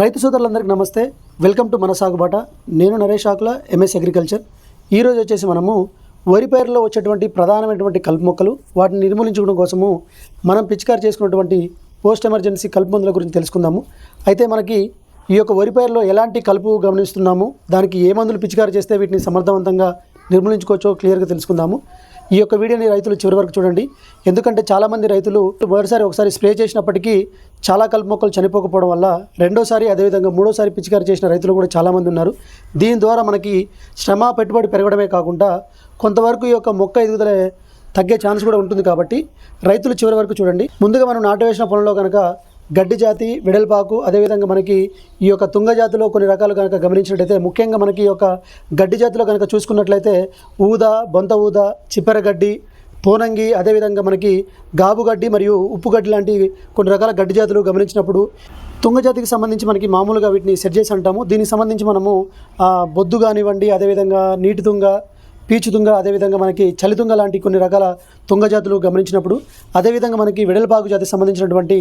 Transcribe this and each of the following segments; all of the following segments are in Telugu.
రైతు సోదరులందరికీ నమస్తే. వెల్కమ్ టు మన సాగుబాట. నేను నరేష్ ఆకుల ఎంఎస్ అగ్రికల్చర్ ఈరోజు వచ్చేసి మనము వరి పైరులో వచ్చేటువంటి ప్రధానమైనటువంటి కలుపు మొక్కలు వాటిని నిర్మూలించుకోవడం కోసము మనం పిచికారి చేసుకున్నటువంటి పోస్ట్ ఎమర్జెన్సీ కలుపు మందుల గురించి తెలుసుకుందాము. అయితే మనకి ఈ యొక్క వరి పైరులో ఎలాంటి కలుపు గమనిస్తున్నాము దానికి ఏ మందులు పిచికారి చేస్తే వీటిని సమర్థవంతంగా నిర్మూలించుకోవచ్చో క్లియర్గా తెలుసుకుందాము. ఈ యొక్క వీడియోని రైతులు చివరి వరకు చూడండి. ఎందుకంటే చాలామంది రైతులు మొదటిసారి ఒకసారి స్ప్రే చేసినప్పటికీ చాలా కలుపు మొక్కలు చనిపోకపోవడం వల్ల రెండోసారి అదేవిధంగా మూడోసారి పిచికారి చేసిన రైతులు కూడా చాలామంది ఉన్నారు. దీని ద్వారా మనకి శ్రమ పెట్టుబడి పెరగడమే కాకుండా కొంతవరకు ఈ యొక్క మొక్క ఎదుగుదల తగ్గే ఛాన్స్ కూడా ఉంటుంది కాబట్టి రైతులు చివరి వరకు చూడండి. ముందుగా మనం నాటు వేసిన పొలంలో కనుక గడ్డి జాతి వెడల్పాకు అదేవిధంగా మనకి ఈ యొక్క తుంగ జాతిలో కొన్ని రకాలు కనుక గమనించినట్లయితే ముఖ్యంగా మనకి ఈ యొక్క గడ్డి జాతిలో కనుక చూసుకున్నట్లయితే ఊదా బొంత ఊదా చిప్పెర గడ్డి పోనంగి అదేవిధంగా మనకి గాబు గడ్డి మరియు ఉప్పు గడ్డి లాంటి కొన్ని రకాల గడ్డి జాతులు గమనించినప్పుడు తుంగ జాతికి సంబంధించి మనకి మామూలుగా వీటిని సెట్ చేసి అంటాము. దీనికి సంబంధించి మనము బొద్దు కానివ్వండి అదేవిధంగా నీటి తుంగ పీచు తుంగ అదేవిధంగా మనకి చలితుంగ లాంటి కొన్ని రకాల తుంగ జాతులు గమనించినప్పుడు అదేవిధంగా మనకి వెడల్పాకు జాతికి సంబంధించినటువంటి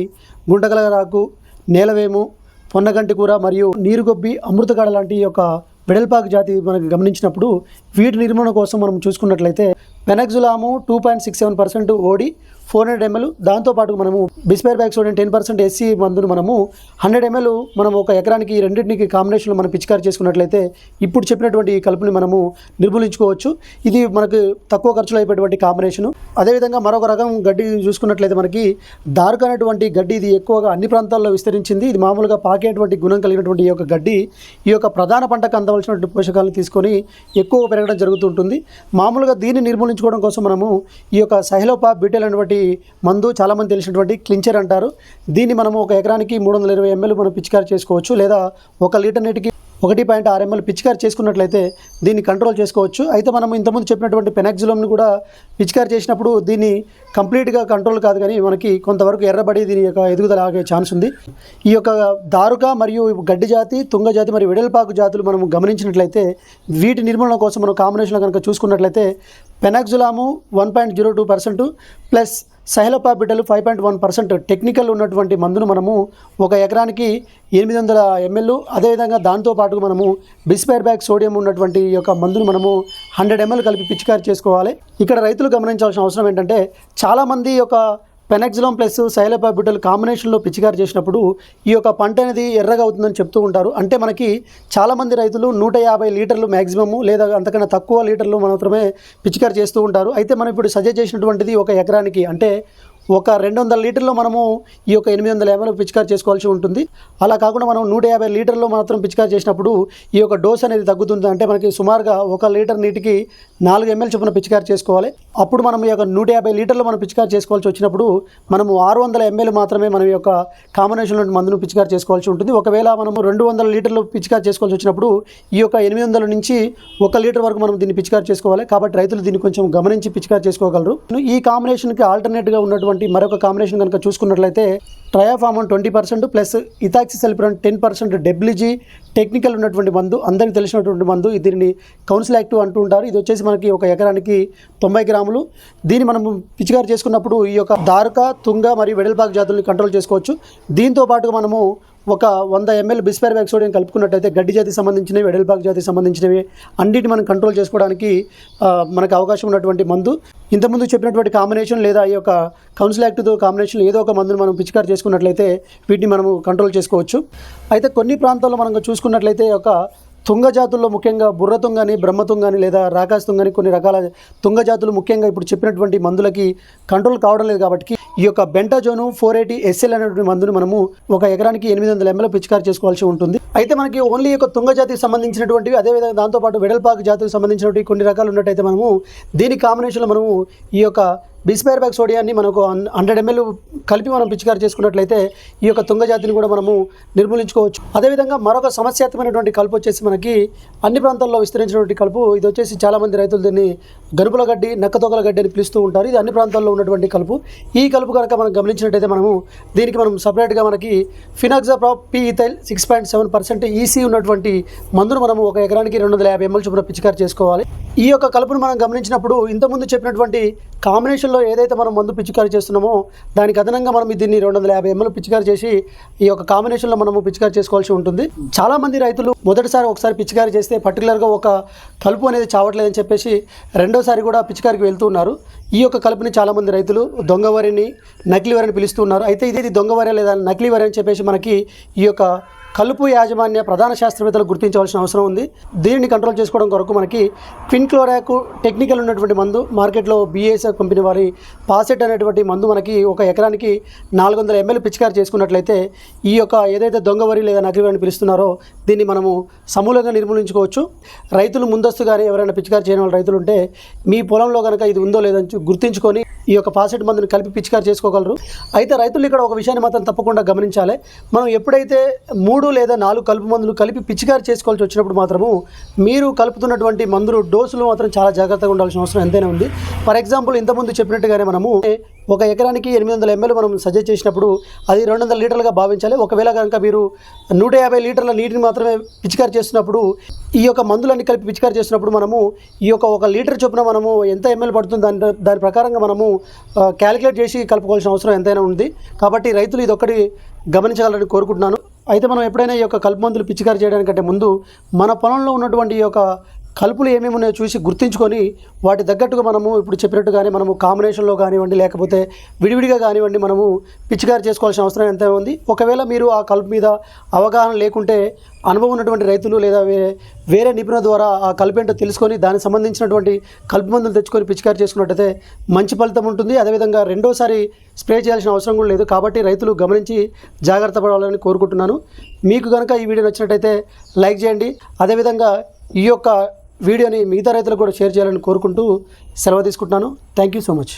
గుంటగల రాకు నేలవేము పొన్నగంటి కూర మరియు నీరుగొబ్బి అమృతగాడ లాంటి యొక్క వెడల్పాకు జాతి మనకు గమనించినప్పుడు వీటి నిర్మాణం కోసం మనం చూసుకున్నట్లయితే పెనక్జులాము two point six seven percent OD four hundred ML. దాంతోపాటు మనము bispyribac sodium ten percent SC మందును మనము హండ్రెడ్ ఎంఎల్ మనం ఒక ఎకరానికి రెండింటికి కాంబినేషన్లో మనం పిచికారి చేసుకున్నట్లయితే ఇప్పుడు చెప్పినటువంటి ఈ కలుపుని మనము నిర్మూలించుకోవచ్చు. ఇది మనకు తక్కువ ఖర్చులో అయిపోయేటువంటి కాంబినేషన్. అదేవిధంగా మరొక రకం గడ్డి చూసుకున్నట్లయితే మనకి డార్క్ అనేటువంటి గడ్డి ఇది ఎక్కువగా అన్ని ప్రాంతాల్లో విస్తరించింది. ఇది మామూలుగా పాకేటువంటి గుణం కలిగినటువంటి ఈ యొక్క గడ్డి ఈ యొక్క ప్రధాన పంటకు అందవలసినటువంటి పోషకాలను తీసుకొని ఎక్కువ పెరగడం జరుగుతుంటుంది. మామూలుగా దీన్ని నిర్మూలించుకోవడం కోసం మనము ఈ యొక్క సహలోపా బీటెల్ అనేటువంటి మందు చాలామంది తెలిసినటువంటి క్లించర్ అంటారు. దీన్ని మనం ఒక ఎకరానికి మూడు వందల ఇరవై ఎంఎల్ మనం పిచికారి చేసుకోవచ్చు లేదా ఒక లీటర్ నీటికి ఒకటి పాయింట్ ఆరు ఎంఎల్ పిచికారి చేసుకున్నట్లయితే దీన్ని కంట్రోల్ చేసుకోవచ్చు. అయితే మనం ఇంతకుముందు చెప్పినటువంటి పెనాక్సిలంని కూడా పిచికారి చేసినప్పుడు దీన్ని కంప్లీట్గా కంట్రోల్ కాదు కానీ మనకి కొంతవరకు ఎర్రబడి దీని యొక్క ఎదుగుదల ఆగే ఛాన్స్ ఉంది. ఈ యొక్క దారుక మరియు గడ్డి జాతి తుంగ జాతి మరియు వెడల్పాకు జాతులు మనం గమనించినట్లయితే వీటి నిర్మూలన కోసం మనం కాంబినేషన్లో కనుక చూసుకున్నట్లయితే పెనాక్జులాము one point zero two percent plus cyhalofop five point one percent technical ఉన్నటువంటి మందును మనము ఒక ఎకరానికి ఎనిమిది వందల ఎంఎల్ అదేవిధంగా దాంతో పాటు మనము బిస్పైర్ బ్యాగ్ సోడియం ఉన్నటువంటి యొక్క మందును మనము హండ్రెడ్ ఎంఎల్ కలిపి పిచికారి చేసుకోవాలి. ఇక్కడ రైతులు గమనించాల్సిన అవసరం ఏంటంటే చాలామంది యొక్క పెనక్సిలం ప్లస్ సైలపా కాంబినేషన్లో పిచికారి చేసినప్పుడు ఈ యొక్క పంట అనేది ఎర్రగా అవుతుందని చెప్తూ ఉంటారు. అంటే మనకి చాలామంది రైతులు నూట యాభై లీటర్లు మ్యాక్సిమము లేదా అంతకన్నా తక్కువ లీటర్లు మాత్రమే పిచికారి చేస్తూ ఉంటారు. అయితే మనం ఇప్పుడు సజెస్ట్ చేసినటువంటిది ఒక ఎకరానికి అంటే ఒక రెండు వందల లీటర్లో మనము ఈ యొక్క ఎనిమిది వందల ఎంఎల్ పిచికారి చేసుకోవాల్సి ఉంటుంది. అలా కాకుండా మనం నూట యాభై లీటర్లో మాత్రం పిచికారి చేసినప్పుడు ఈ యొక్క డోస్ అనేది తగ్గుతుంది. అంటే మనకి సుమారుగా ఒక లీటర్ నీటికి నాలుగు ఎంఎల్ చొప్పున పిచికారి చేసుకోవాలి. అప్పుడు మనం ఈ యొక్క నూట యాభై లీటర్లు మనం పిచికారి చేసుకోవాల్సి వచ్చినప్పుడు మనము ఆరు వందల ఎంఎల్ మాత్రమే మనం ఈ యొక్క కాంబినేషన్లో మందును పిచికారి చేసుకోవాల్సి ఉంటుంది. ఒకవేళ మనము రెండు వందల లీటర్లు పిచికారి చేసుకోవాల్సి వచ్చినప్పుడు ఈ యొక్క ఎనిమిది వందల నుంచి ఒక లీటర్ వరకు మనం దీన్ని పిచికారి చేసుకోవాలి. కాబట్టి రైతులు దీన్ని కొంచెం గమనించి పిచికారి చేసుకోగలరు. ఈ కాంబినేషన్కి ఆల్టర్నేట్గా ఉన్నటువంటి మరొక కాంబినేషన్ కనుక చూసుకున్నట్లయితే triafamone twenty percent plus ethoxysulfuron ten percent WG technical ఉన్నటువంటి మందు అందరికీ తెలిసినటువంటి మందు. దీనిని కౌన్సిల్ యాక్టివ్ అంటూ ఉంటారు. ఇది వచ్చేసి మనకి ఒక ఎకరానికి తొంభై గ్రాములు. దీన్ని మనం పిచికారి చేసుకున్నప్పుడు ఈ యొక్క దారుక తుంగ మరియు వెడల్పాకు జాతుల్ని కంట్రోల్ చేసుకోవచ్చు. దీంతో పాటుగా మనము ఒక వంద ఎంఎల్ బిస్పేర్ బ్యాగ్ సోడియం కలుపుకున్నట్టయితే గడ్డి జాతికి సంబంధించినవి వెడల్పాకు జాతికి సంబంధించినవి అన్నిటిని మనం కంట్రోల్ చేసుకోవడానికి మనకు అవకాశం ఉన్నటువంటి మందు. ఇంతకుముందు చెప్పినటువంటి కాంబినేషన్ లేదా ఈ యొక్క కౌన్సిల్ యాక్ట్తో కాంబినేషన్ ఏదో ఒక మందును మనం పిచికారు చేసుకున్నట్లయితే వీటిని మనము కంట్రోల్ చేసుకోవచ్చు. అయితే కొన్ని ప్రాంతాల్లో మనం చూసుకున్నట్లయితే ఒక తుంగ జాతుల్లో ముఖ్యంగా బుర్ర తుంగని బ్రహ్మతుంగని లేదా రాకాశ తుంగని కొన్ని రకాల తుంగ జాతులు ముఖ్యంగా ఇప్పుడు చెప్పినటువంటి మందులకి కంట్రోల్ కావడం లేదు కాబట్టి ఈ యొక్క బెంటాజోను ఫోర్ ఎయిటీ ఎస్ఎల్ అనేటువంటి మందును మనము ఒక ఎకరానికి ఎనిమిది వందల ఎంఎల్ పిచికారి చేసుకోవాల్సి ఉంటుంది. అయితే మనకి ఓన్లీ యొక్క తుంగ జాతికి సంబంధించినటువంటివి అదేవిధంగా దాంతోపాటు వెడల్పాకు జాతికి సంబంధించినటువంటి కొన్ని రకాలు ఉన్నట్టయితే మనము దీని కాంబినేషన్లో మనము ఈ యొక్క బిస్పైర్ బ్యాగ్ సోడియాన్ని మనకు హండ్రెడ్ ఎంఎల్ కలిపి మనం పిచికారి చేసుకున్నట్లయితే ఈ యొక్క తుంగ జాతిని కూడా మనము నిర్మూలించుకోవచ్చు. అదేవిధంగా మరొక సమస్యాత్మకమైనటువంటి కలుపు వచ్చేసి మనకి అన్ని ప్రాంతాల్లో విస్తరించినటువంటి కలుపు. ఇది వచ్చేసి చాలామంది రైతులు దీన్ని గనుపుల గడ్డి నక్కతోకల గడ్డి అని పిలుస్తూ ఉంటారు. ఇది అన్ని ప్రాంతాల్లో ఉన్నటువంటి కలుపు. ఈ కలుపు కనుక మనం గమనించినట్టయితే మనము దీనికి మనం సపరేట్గా మనకి fenoxaprop P ethyl six point seven percent EC ఉన్నటువంటి మందును మనము ఒక ఎకరానికి రెండు వందల యాభై ఎంఎల్ చొప్పున పిచికారి చేసుకోవాలి. ఈ యొక్క కలుపును మనం గమనించినప్పుడు ఇంతకుముందు చెప్పినటువంటి కాంబినేషన్లో ఏదైతే మనం మందు పిచికారీ చేస్తున్నామో దానికి అదనంగా మనం దీన్ని రెండు వందల యాభై ఎంఎల్ పిచికారీ చేసి ఈ యొక్క కాంబినేషన్లో మనము పిచికారీ చేసుకోవాల్సి ఉంటుంది. చాలామంది రైతులు మొదటిసారి ఒకసారి పిచికారీ చేస్తే పర్టికులర్గా ఒక కలుపు అనేది చావట్లేదని చెప్పేసి రెండోసారి కూడా పిచికారికి వెళ్తూ ఉన్నారు. ఈ యొక్క కలుపుని చాలామంది రైతులు దొంగ వరిని నకిలీ వరిని పిలుస్తున్నారు అయితే ఇది దొంగ వరి లేదా నకిలీ వరి అని చెప్పేసి మనకి ఈ యొక్క కలుపు యాజమాన్య ప్రధాన శాస్త్రవేత్తలు గుర్తించవలసిన అవసరం ఉంది. దీనిని కంట్రోల్ చేసుకోవడం కొరకు మనకి క్విన్ క్లోరాకు టెక్నికల్ ఉన్నటువంటి మందు మార్కెట్లో బీఏసీ కంపెనీ వారి పాసెట్ అనేటువంటి మందు మనకి ఒక ఎకరానికి నాలుగు వందల ఎంఎల్ పిచికారి చేసుకున్నట్లయితే ఈ యొక్క ఏదైతే దొంగ వరి లేదా నకిలీ అని పిలుస్తున్నారో దీన్ని మనము సమూలంగా నిర్మూలించుకోవచ్చు. రైతులు ముందస్తుగానే ఎవరైనా పిచికారి చేయని వాళ్ళు రైతులు ఉంటే మీ పొలంలో కనుక ఇది ఉందో లేదని గుర్తించుకొని ఈ యొక్క పాసెట్ మందుని కలిపి పిచికారి చేసుకోగలరు. అయితే రైతులు ఇక్కడ ఒక విషయాన్ని మాత్రం తప్పకుండా గమనించాలి. మనం ఎప్పుడైతే మూడు లేదా నాలుగు కలుపు మందులు కలిపి పిచికారి చేసుకోవాల్సి వచ్చినప్పుడు మాత్రము మీరు కలుపుతున్నటువంటి మందులు డోసులు మాత్రం చాలా జాగ్రత్తగా ఉండాల్సిన అవసరం ఎంతైనా ఉంది. ఫర్ ఎగ్జాంపుల్ ఇంతకుముందు చెప్పినట్టుగానే మనము ఒక ఎకరానికి ఎనిమిది వందల ఎంఎల్ మనం సజెస్ట్ చేసినప్పుడు అది రెండు వందల లీటర్లుగా భావించాలి. ఒకవేళ కనుక మీరు నూట యాభై లీటర్ల నీటిని మాత్రమే పిచికారి చేస్తున్నప్పుడు ఈ యొక్క మందులన్నీ కలిపి పిచికారి చేసినప్పుడు మనము ఈ యొక్క ఒక లీటర్ చొప్పున మనము ఎంత ఎంఎల్ పడుతుంది దాని దాని ప్రకారంగా మనము క్యాలిక్యులేట్ చేసి కలుపుకోవాల్సిన అవసరం ఎంతైనా ఉంది. కాబట్టి రైతులు ఇది గమనించగలరని కోరుకుంటున్నాను. అయితే మనం ఎప్పుడైనా ఈ యొక్క కలుపు మందులు పిచికారి చేయడానికంటే ముందు మన పొలంలో ఉన్నటువంటి ఈ యొక్క కలుపులు ఏమేమి ఉన్నాయో చూసి గుర్తించుకొని వాటి తగ్గట్టుగా మనము ఇప్పుడు చెప్పినట్టుగానే మనము కాంబినేషన్లో కానివ్వండి లేకపోతే విడివిడిగా కానివ్వండి మనము పిచికారి చేసుకోవాల్సిన అవసరం ఎంత ఉంది. ఒకవేళ మీరు ఆ కలుపు మీద అవగాహన లేకుంటే అనుభవం ఉన్నటువంటి రైతులు లేదా వేరే వేరే నిపుణుల ద్వారా ఆ కలుపు ఏంటో తెలుసుకొని దానికి సంబంధించినటువంటి కలుపు మందులు తెచ్చుకొని పిచికారి చేసుకున్నట్టయితే మంచి ఫలితం ఉంటుంది. అదేవిధంగా రెండోసారి స్ప్రే చేయాల్సిన అవసరం కూడా లేదు. కాబట్టి రైతులు గమనించి జాగ్రత్త పడాలని కోరుకుంటున్నాను. మీకు కనుక ఈ వీడియో నచ్చినట్టయితే లైక్ చేయండి. అదేవిధంగా ఈ యొక్క వీడియోని మిగతా రైతులకు కూడా షేర్ చేయాలని కోరుకుంటూ సెలవు తీసుకుంటున్నాను. Thank you so much